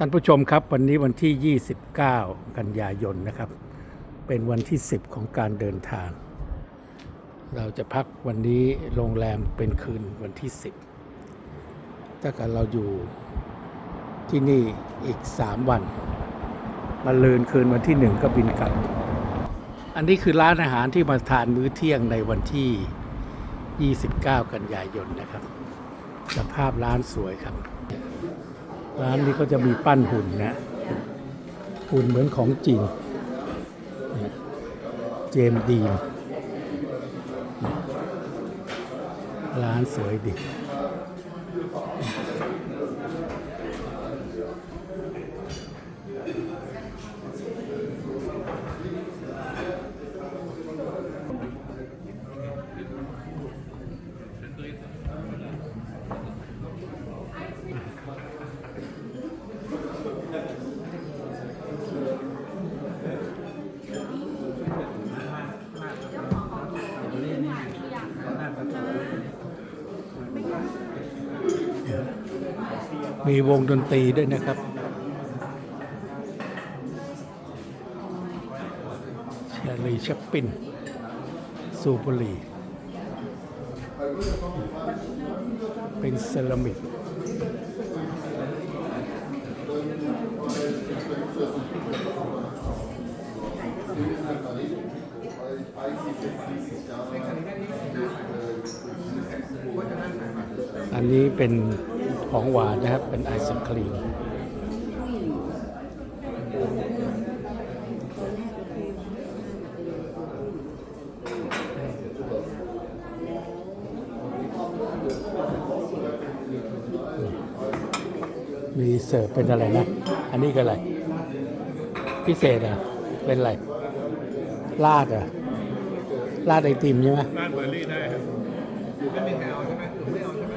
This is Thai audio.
ท่านผู้ชมครับวันนี้วันที่ 29 กันยายนนะครับ เป็นวันที่ 10 ของการเดินทาง เราจะพักวันนี้โรงแรมเป็นคืนวันที่ 10 ถ้าเกิดเราอยู่ที่นี่อีก 3 วันมาลืนคืนวันที่ 1 ก็บินกลับ อันนี้คือร้านอาหารที่มาทานมื้อเที่ยงในวันที่ 29 กันยายนนะครับ สภาพร้านสวยครับ ร้านนี้ก็จะมีปั้นหุ่นนะ หุ่นเหมือนของจริงเนี่ยเจมดีน ร้านสวยดี มีวงดนตรีด้วยนะครับเชลลีชัปปินสูบุรีเป็นเซรามิกอันนี้เป็น ของหวานนะครับ เป็นไอศครีมมีเสิร์ฟเป็นอะไรนะ อันนี้ก็อะไร พิเศษอะ เป็นอะไร ลาดอะ ลาดไอติมใช่ไหมร้านเบอร์รี่ได้ครับไม่มีใครเอาใช่ไหมไม่เอาใช่ไหม